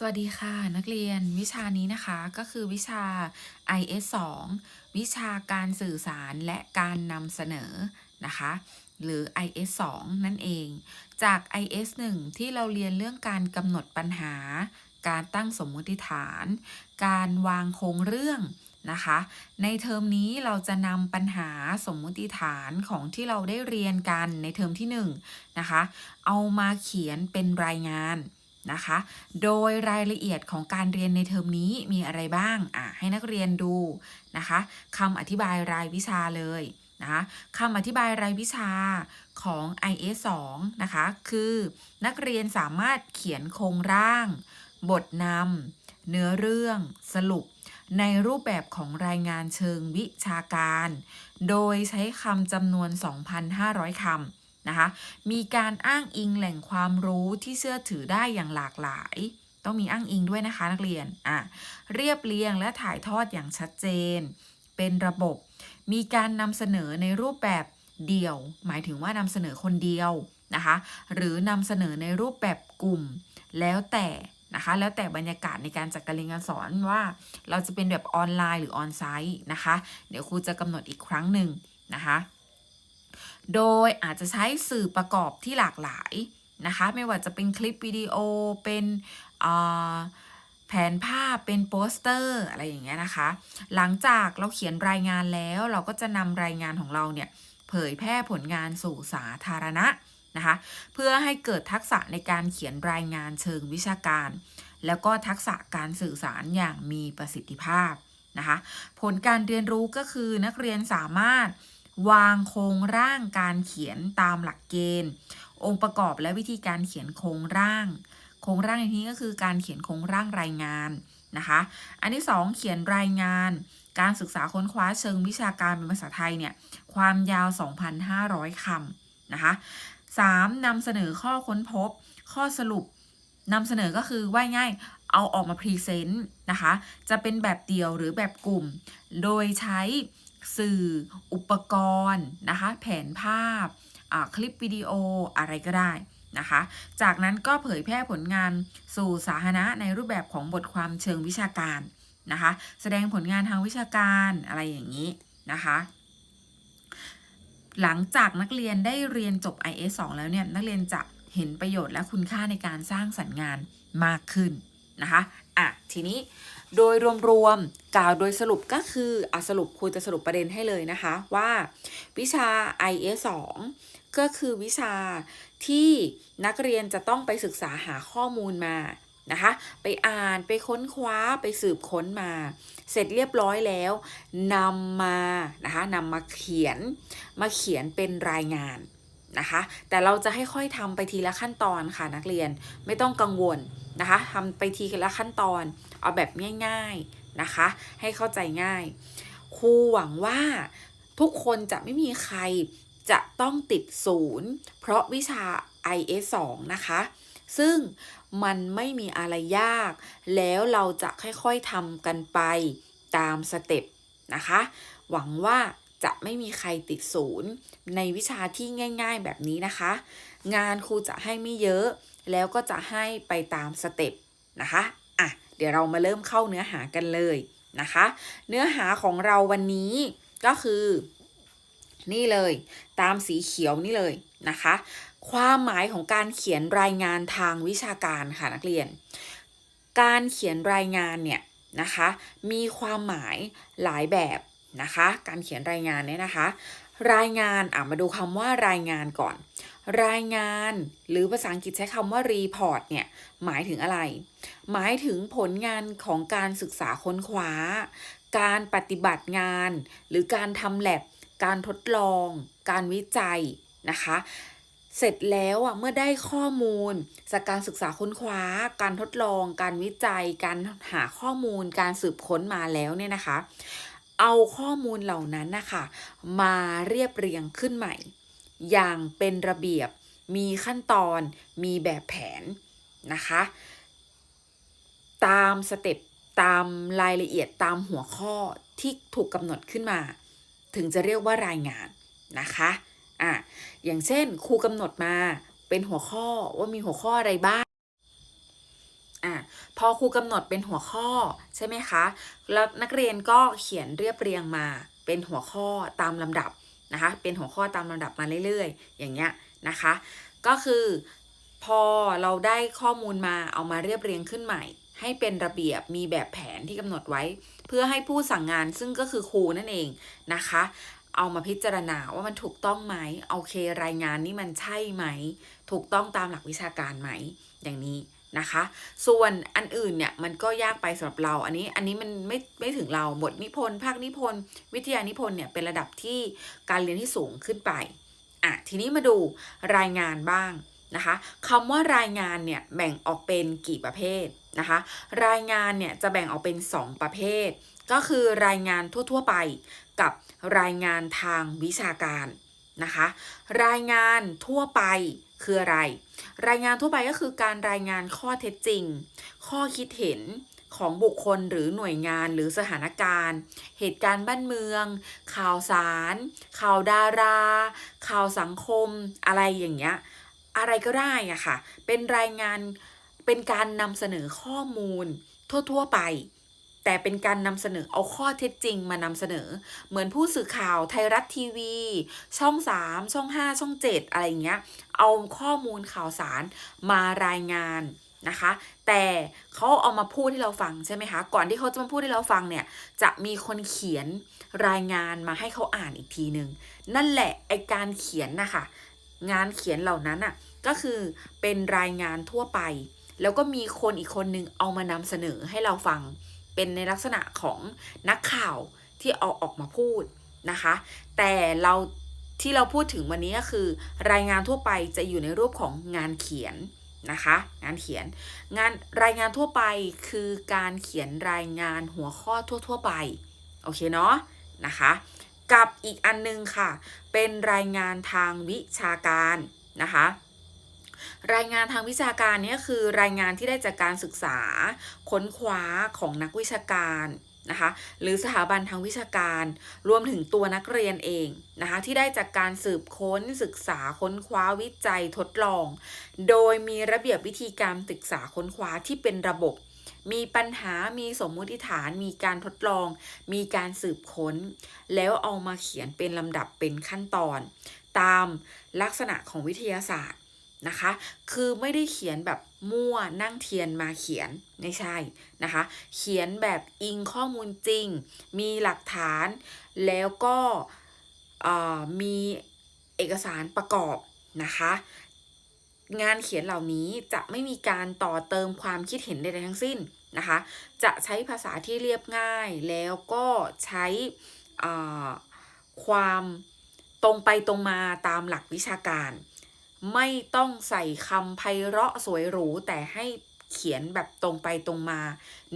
สวัสดีค่ะนักเรียนวิชานี้นะคะก็คือวิชา IS 2วิชาการสื่อสารและการนำเสนอนะคะ หรือ IS 2นั่นเอง จาก IS 1ที่เราเรียนเรื่องการกำหนดปัญหา การตั้งสมมติฐาน การวางโครงเรื่องนะคะ ในเทอมนี้เราจะนำปัญหาสมมุติฐานของที่เราได้เรียนกันในเทอมที่1นะคะ เอามาเขียนเป็นรายงาน นะคะ โดยรายละเอียดของการเรียนในเทอมนี้มีอะไรบ้างอะให้นักเรียนดูนะคะคำอธิบายรายวิชาเลยนะคะคำอธิบายรายวิชาของ IS 2นะคะ คือนักเรียนสามารถเขียนโครงร่าง บทนำเนื้อเรื่องสรุป ในรูปแบบของรายงานเชิงวิชาการ โดยใช้คำจำนวน 2,500คำ นะคะ มีการอ้างอิงแหล่งความรู้ที่เชื่อถือได้อย่างหลากหลาย ต้องมีอ้างอิงด้วยนะคะนักเรียนอะเรียบเรียงและถ่ายทอดอย่างชัดเจน เป็นระบบ มีการนำเสนอในรูปแบบเดี่ยว หมายถึงว่านำเสนอคนเดียวนะคะ หรือนำเสนอในรูปแบบกลุ่ม แล้วแต่นะคะแล้วแต่บรรยากาศในการจัดการเรียนการสอนว่า เราจะเป็นแบบออนไลน์หรือออนไซต์นะคะ เดี๋ยวครูจะกำหนดอีกครั้งหนึ่งนะคะ โดยอาจจะใช้สื่อประกอบที่หลากหลายนะคะ ไม่ว่าจะเป็นคลิปวิดีโอ เป็นแผนภาพเป็นโปสเตอร์อะไรอย่างเงี้ยนะคะ หลังจากเราเขียนรายงานแล้วเราก็จะนำรายงานของเราเนี่ยเผยแพร่ผลงานสู่สาธารณะนะคะ เพื่อให้เกิดทักษะในการเขียนรายงานเชิงวิชาการ แล้วก็ทักษะการสื่อสารอย่างมีประสิทธิภาพนะคะ ผลการเรียนรู้ก็คือนักเรียนสามารถ วางโครงร่างการเขียนตามหลักเกณฑ์ องค์ประกอบและวิธีการเขียนโครงร่าง โครงร่างในที่นี้ก็คือการเขียนโครงร่างรายงานนะคะ อันที่ 2 เขียนรายงาน การศึกษาค้นคว้าเชิงวิชาการเป็นภาษาไทยเนี่ยความยาว 2,500 คำนะคะ 3. นำเสนอข้อค้นพบ ข้อสรุปนำเสนอก็คือว่าง่ายเอาออกมาพรีเซนต์นะคะ จะเป็นแบบเดี่ยวหรือแบบกลุ่ม โดยใช้ สื่อ อุปกรณ์นะคะแผนภาพคลิปวิดีโออะไรก็ได้นะคะ จากนั้นก็เผยแพร่ผลงานสู่สาธารณะในรูปแบบของบทความเชิงวิชาการนะคะ แสดงผลงานทางวิชาการอะไรอย่างนี้นะคะหลังจากนักเรียนได้เรียนจบ IS 2แล้วเนี่ยนักเรียนจะเห็นประโยชน์และคุณค่าในการสร้างสรรค์งานมากขึ้นนะคะอะ ทีนี้โดยรวมๆกล่าวโดยสรุปก็คืออะสรุปครูจะสรุปประเด็นให้เลยนะคะว่าวิชา IS 2ก็คือวิชาที่นักเรียนจะต้องไปศึกษาหาข้อมูลมานะคะไปอ่านไปค้นคว้าไปสืบค้นมา เสร็จเรียบร้อยแล้วนำมานะคะนำมาเขียนมาเขียนเป็นรายงานนะคะ แต่เราจะให้ค่อยทำไปทีละขั้นตอนค่ะนักเรียนไม่ต้องกังวล นะคะทำไปทีละขั้นตอน เอาแบบง่ายๆนะคะ ให้เข้าใจง่ายครูหวังว่าทุกคนจะไม่มีใครจะต้องติดศูนย์เพราะวิชา IS 2นะคะ ซึ่งมันไม่มีอะไรยาก แล้วเราจะค่อยๆทำกันไปตามสเต็ปนะคะ หวังว่าจะไม่มีใครติดศูนย์ในวิชาที่ง่าย ๆ แบบนี้นะคะ งานครูจะให้ไม่เยอะแล้วก็จะให้ไปตามสเต็ปนะคะอะเดี๋ยวเรามาเริ่มเข้าเนื้อหากันเลยนะคะ เนื้อหาของเราวันนี้ก็คือ นี่เลยตามสีเขียวนี่เลยนะคะ ความหมายของการเขียนรายงานทางวิชาการค่ะนักเรียน การเขียนรายงานเนี่ยนะคะมีความหมายหลายแบบนะคะ การเขียนรายงานเนี่ยนะคะ รายงานอะมาดูคำว่ารายงานก่อน รายงานหรือภาษาอังกฤษใช้คำว่า report เนี่ยหมายถึงอะไร หมายถึงผลงานของการศึกษาค้นคว้า การปฏิบัติงาน หรือการทำแลบการทดลอง การวิจัยนะคะ เสร็จแล้วอะเมื่อได้ข้อมูล จากการศึกษาค้นคว้า การทดลอง การวิจัย การหาข้อมูล การสืบค้นมาแล้วเนี่ยนะคะ เอาข้อมูลเหล่านั้นนะคะมาเรียบเรียงขึ้นใหม่ อย่างเป็นระเบียบ มีขั้นตอน มีแบบแผนนะคะ ตามสเต็ปตามรายละเอียดตามหัวข้อที่ถูกกำหนดขึ้นมา ถึงจะเรียกว่ารายงานนะคะอะอย่างเช่นครูกำหนดมาเป็นหัวข้อว่ามีหัวข้ออะไรบ้างอะพพอครูกำหนดเป็นหัวข้อใช่ไหมคะ แล้วนักเรียนก็เขียนเรียบเรียงมาเป็นหัวข้อตามลำดับ นะคะ เป็นหัวข้อตามลำดับมาเรื่อยๆ อย่างเงี้ยนะคะ ก็คือพอเราได้ข้อมูลมาเอามาเรียบเรียงขึ้นใหม่ ให้เป็นระเบียบมีแบบแผนที่กำหนดไว้ เพื่อให้ผู้สั่งงานซึ่งก็คือครูนั่นเองนะคะ เอามาพิจารณาว่ามันถูกต้องไหมโอเค รายงานนี้มันใช่ไหม ถูกต้องตามหลักวิชาการไหม อย่างนี้ นะคะ ส่วนอันอื่นเนี่ยมันก็ยากไปสำหรับเรา อันนี้อันนี้มันไม่ไม่ถึงเราบทนิพนธ์ภาคนิพนธ์วิทยานิพนธ์เนี่ยเป็นระดับที่การเรียนที่สูงขึ้นไปอะทีนี้มาดูรายงานบ้างนะคะคำว่ารายงานเนี่ยแบ่งออกเป็นกี่ประเภทนะคะ รายงานเนี่ยจะแบ่งออกเป็น 2 ประเภท ก็คือรายงานทั่ว ๆ ไปกับรายงานทางวิชาการนะคะ รายงานทั่วไป คืออะไร รายงานทั่วไปก็คือการรายงานข้อเท็จจริง ข้อคิดเห็นของบุคคลหรือหน่วยงานหรือสถานการณ์ เหตุการณ์บ้านเมือง ข่าวสาร ข่าวดารา ข่าวสังคม อะไรอย่างเงี้ย อะไรก็ได้อะค่ะ เป็นรายงานเป็นการนำเสนอข้อมูลทั่ว ๆ ไป แต่เป็นการนำเสนอเอาข้อเท็จจริงมานำเสนอ เหมือนผู้สื่อข่าวไทยรัฐทีวี ช่อง 3 ช่อง 5 ช่อง 7 อะไรอย่างเงี้ย เอาข้อมูลข่าวสารมารายงานนะคะ แต่เขาเอามาพูดให้เราฟังใช่ไหมคะ ก่อนที่เขาจะมาพูดให้เราฟังเนี่ย จะมีคนเขียนรายงานมาให้เขาอ่านอีกทีหนึ่งนั่นแหละไอการเขียนนะคะงานเขียนเหล่านั้นอะก็คือเป็นรายงานทั่วไป แล้วก็มีคนอีกคนนึงเอามานำเสนอให้เราฟัง เป็นในลักษณะของนักข่าวที่เอาออกมาพูดนะคะ แต่เราที่เราพูดถึงวันนี้ก็คือ รายงานทั่วไปจะอยู่ในรูปของงานเขียนนะคะ งานเขียนงานรายงานทั่วไปคือการเขียนรายงานหัวข้อทั่ว ๆไป โอเคเนาะนะคะ กับอีกอันนึงค่ะ เป็นรายงานทางวิชาการนะคะ รายงานทางวิชาการเนี้คือรายงานที่ได้จากการศึกษา ค้นคว้าของนักวิชาการนะคะหรือสถาบันทางวิชาการ รวมถึงตัวนักเรียนเองนะคะที่ได้จากการสืบค้นศึกษาค้นคว้าวิจัยทดลอง โดยมีระเบียบวิธีการศึกษาค้นคว้าที่เป็นระบบ มีปัญหามีสมมุติฐาน มีการทดลอง มีการสืบค้น แล้วเอามาเขียนเป็นลำดับเป็นขั้นตอน ตามลักษณะของวิทยาศาสตร์ นะคะ คือไม่ได้เขียนแบบมั่วนั่งเทียนมาเขียนไม่ใช่นะคะ เขียนแบบอิงข้อมูลจริง มีหลักฐานแล้วก็มีเอกสารประกอบนะคะ งานเขียนเหล่านี้จะไม่มีการต่อเติมความคิดเห็นใดๆทั้งสิ้นนะคะ จะใช้ภาษาที่เรียบง่ายแล้วก็ใช้ความตรงไปตรงมาตามหลักวิชาการ ไม่ต้องใส่คำไพเราะสวยหรู แต่ให้เขียนแบบตรงไปตรงมา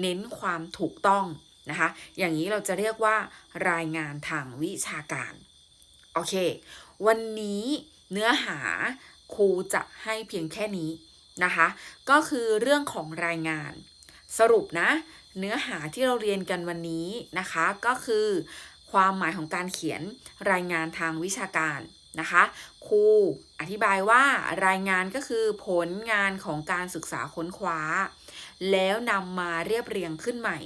เน้นความถูกต้องนะคะ อย่างนี้เราจะเรียกว่ารายงานทางวิชาการ โอเค วันนี้เนื้อหาครูจะให้เพียงแค่นี้นะคะ ก็คือเรื่องของรายงาน สรุปนะ เนื้อหาที่เราเรียนกันวันนี้นะคะ ก็คือ ความหมายของการเขียนรายงานทางวิชาการ นะคะ ครูอธิบายว่ารายงานก็คือผลงานของการศึกษาค้นคว้า แล้วนำมาเรียบเรียงขึ้นใหม่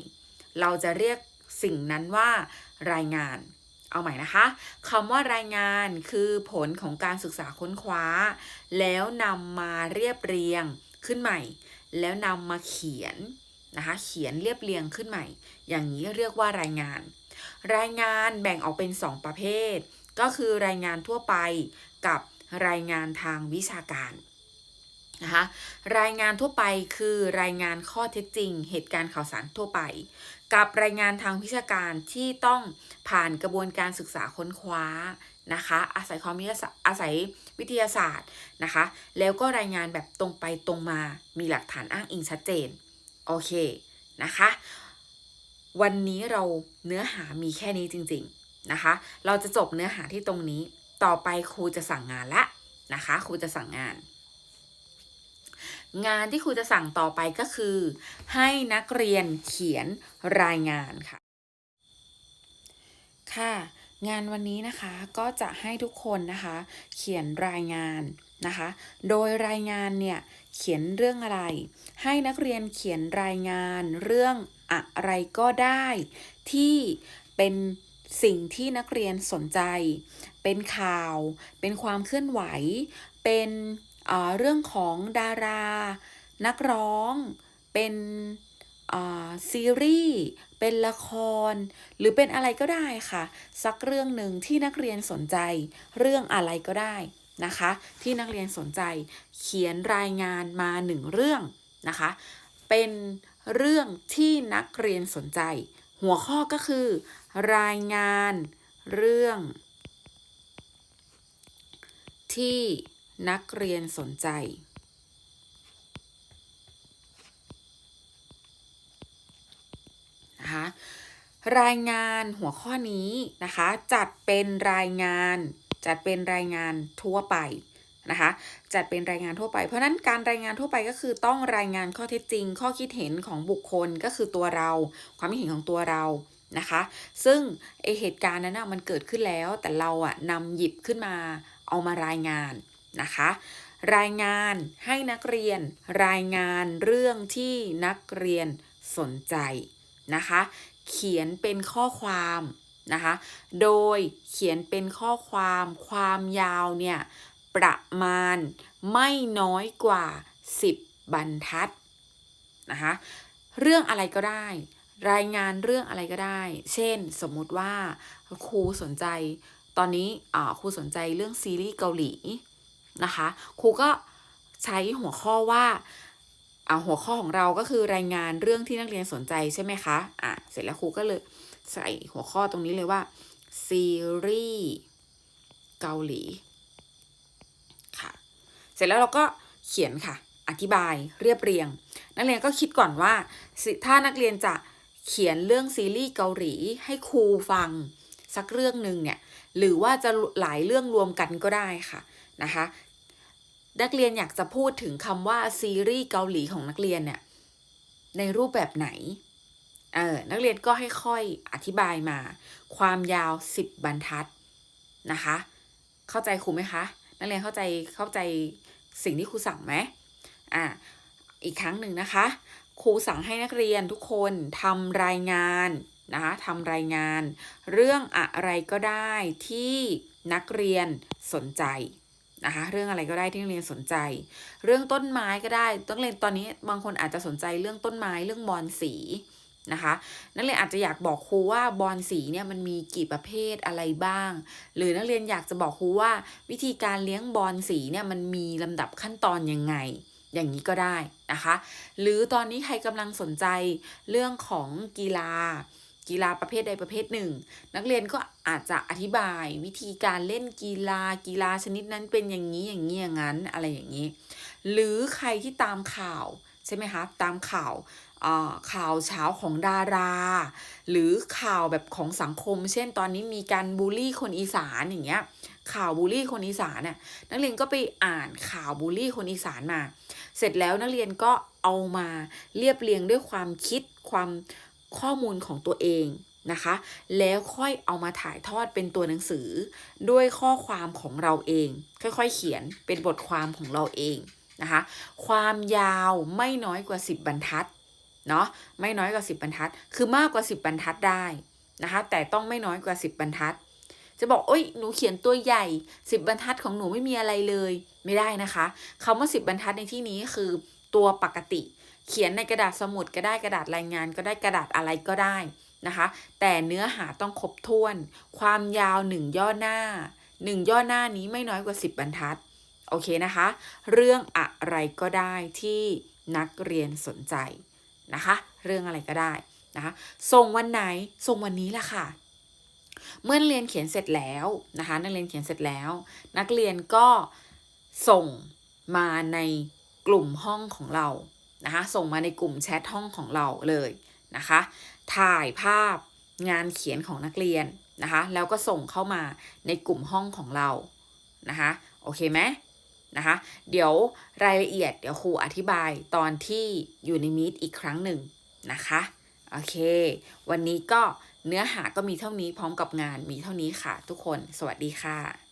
เราจะเรียกสิ่งนั้นว่ารายงาน เอาใหม่นะคะคำว่ารายงานคือผลของการศึกษาค้นคว้า แล้วนำมาเรียบเรียงขึ้นใหม่ แล้วนำมาเขียนนะคะ เขียนเรียบเรียงขึ้นใหม่ อย่างนี้เรียกว่ารายงาน รายงานแบ่งออกเป็น 2 ประเภท ก็คือรายงานทั่วไปกับรายงานทางวิชาการนะคะรายงานทั่วไปคือรายงานข้อเท็จจริง เหตุการณ์ข่าวสารทั่วไป กับรายงานทางวิชาการที่ต้องผ่านกระบวนการศึกษาค้นคว้านะคะอาศัยความวิทยาศาสตร์อาศัยวิทยาศาสตร์นะคะ แล้วก็รายงานแบบตรงไปตรงมามีหลักฐานอ้างอิงชัดเจน โอเคนะคะ วันนี้เราเนื้อหามีแค่นี้จริง ๆ นะคะ เราจะจบเนื้อหาที่ตรงนี้ ต่อไปครูจะสั่งงานละนะคะ ครูจะสั่งงาน งานที่ครูจะสั่งต่อไปก็คือ ให้นักเรียนเขียนรายงานค่ะ ค่ะ งานวันนี้นะคะก็จะให้ทุกคนนะคะ เขียนรายงานนะคะ โดยรายงานเนี่ยเขียนเรื่องอะไร ให้นักเรียนเขียนรายงานเรื่องอะไรก็ได้ที่เป็น สิ่งที่นักเรียนสนใจ เป็นข่าว เป็นความเคลื่อนไหว เป็นเเรื่องของดารา นักร้อง เป็นซีรีส์ เป็นละคร หรือเป็นอะไรก็ได้ค่ะ สักเรื่องหนึ่งที่นักเรียนสนใจ เรื่องอะไรก็ได้นะคะ ที่นักเรียนสนใจ เขียนรายงานมาหนึ่งเรื่องนะคะ เป็นเรื่องที่นักเรียนสนใจ หัวข้อก็คือ รายงานเรื่อง ที่นักเรียนสนใจ นะคะ รายงานหัวข้อนี้นะคะ จัดเป็นรายงาน จัดเป็นรายงานทั่วไปนะคะจัดเป็นรายงานทั่วไป เพราะนั้นการรายงานทั่วไปก็คือต้องรายงานข้อเท็จจริง ข้อคิดเห็นของบุคคลก็คือตัวเรา ความคิดเห็นของตัวเรา นะคะ ซึ่งไอเหตุการณ์นั้นนะมันเกิดขึ้นแล้วแต่เราอะนำหยิบขึ้นมาเอามารายงานนะคะ รายงานให้นักเรียน รายงานเรื่องที่นักเรียนสนใจนะคะ เขียนเป็นข้อความนะคะ โดยเขียนเป็นข้อความความยาวเนี่ยประมาณไม่น้อยกว่า 10 บรรทัดนะคะ เรื่องอะไรก็ได้ รายงานเรื่องอะไรก็ได้ เช่น สมมุติว่าครูสนใจ ตอนนี้ครูสนใจเรื่องซีรีส์เกาหลีนะคะ ครูก็ใช้หัวข้อว่าอ่าหัวข้อของเราก็คือรายงานเรื่องที่นักเรียนสนใจใช่ไหมคะ อะ เสร็จแล้วครูก็เลยใส่หัวข้อตรงนี้เลยว่าซีรีส์เกาหลีค่ะ เสร็จแล้วเราก็เขียนค่ะ อธิบายเรียบเรียง นักเรียนก็คิดก่อนว่า ถ้านักเรียนจะ เขียนเรื่องซีรีส์เกาหลีให้ครูฟังสักเรื่องหนึ่งเนี่ยหรือว่าจะหลายเรื่องรวมกันก็ได้ค่ะนะคะนักเรียนอยากจะพูดถึงคำว่าซีรีส์เกาหลีของนักเรียนเนี่ยในรูปแบบไหนเออนักเรียนก็ให้ค่อยอธิบายมา ความยาวสิบบรรทัดนะคะ เข้าใจครูไหมคะ นักเรียนเข้าใจเข้าใจสิ่งที่ครูสั่งไหมอ่าอีกครั้งหนึ่งนะคะ ครูสั่งให้นักเรียนทุกคนทำรายงานนะคะทำรายงาน เรื่องอะไรก็ได้ที่นักเรียนสนใจนะคะเรื่องอะไรก็ได้ที่นักเรียนสนใจ เรื่องต้นไม้ก็ได้ต้องเรียนตอนนี้บางคนอาจจะสนใจเรื่องต้นไม้เรื่องบอลสีนะคะนักเรียนอาจจะอยากบอกครูว่าบอลสีเนี่ยมันมีกี่ประเภทอะไรบ้าง หรือนักเรียนอยากจะบอกครูว่า วิธีการเลี้ยงบอลสีเนี่ยมันมีลำดับขั้นตอนยังไง อย่างนี้ก็ได้นะคะ หรือตอนนี้ใครกำลังสนใจเรื่องของกีฬา กีฬาประเภทใดประเภทหนึ่ง นักเรียนก็อาจจะอธิบายวิธีการเล่นกีฬากีฬาชนิดนั้นเป็นอย่างนี้อย่างนี้อย่างนั้นอะไรอย่างนี้ หรือใครที่ตามข่าวใช่ไหมคะตามข่าวข่าวเช้าของดารา หรือข่าวแบบของสังคม เช่นตอนนี้มีการบูลลี่คนอีสานอย่างเงี้ยข่าวบูลลี่คนอีสานน่ะนักเรียนก็ไปอ่านข่าวบูลลี่คนอีสานมา เสร็จแล้วนักเรียนก็เอามาเรียบเรียงด้วยความคิดความข้อมูลของตัวเองนะคะ แล้วค่อยเอามาถ่ายทอดเป็นตัวหนังสือ ด้วยข้อความของเราเอง ค่อยๆ เขียนเป็นบทความของเราเองนะคะ ความยาวไม่น้อยกว่า 10 บรรทัดเนาะไม่น้อยกว่า 10 บรรทัด คือมากกว่า 10 บรรทัดได้นะคะ แต่ต้องไม่น้อยกว่า 10 บรรทัด จะบอกโอ้ยหนูเขียนตัวใหญ่ 10 บรรทัดของหนูไม่มีอะไรเลย ไม่ได้นะคะคำว่า 10 บรรทัดในที่นี้คือตัวปกติ เขียนในกระดาษสมุดก็ได้กระดาษรายงาน ก็ได้กระดาษอะไรก็ได้นะคะ แต่เนื้อหาต้องครบถ้วน ความยาวหนึ่งย่อหน้าหนึ่งย่อหน้านี้ไม่น้อยกว่า 10 บรรทัดโอเคนะคะ เรื่องอะไรก็ได้ที่นักเรียนสนใจนะคะ เรื่องอะไรก็ได้นะคะ ส่งวันไหน ส่งวันนี้แหละค่ะ เมื่อนักเรียนเขียนเสร็จแล้วนะคะนักเรียนเขียนเสร็จแล้ว นักเรียนก็ส่งมาในกลุ่มห้องของเรานะคะส่งมาในกลุ่มแชทห้องของเราเลยนะคะถ่ายภาพงานเขียนของนักเรียนนะคะแล้วก็ส่งเข้ามาในกลุ่มห้องของเรานะคะโอเคไหมนะคะเดี๋ยวรายละเอียดเดี๋ยวครูอธิบายตอนที่อยู่ในมีตอีกครั้งหนึ่งนะคะโอเค วันนี้ก็ เนื้อหาก็มีเท่านี้พร้อมกับงานมีเท่านี้ค่ะ ทุกคน สวัสดีค่ะ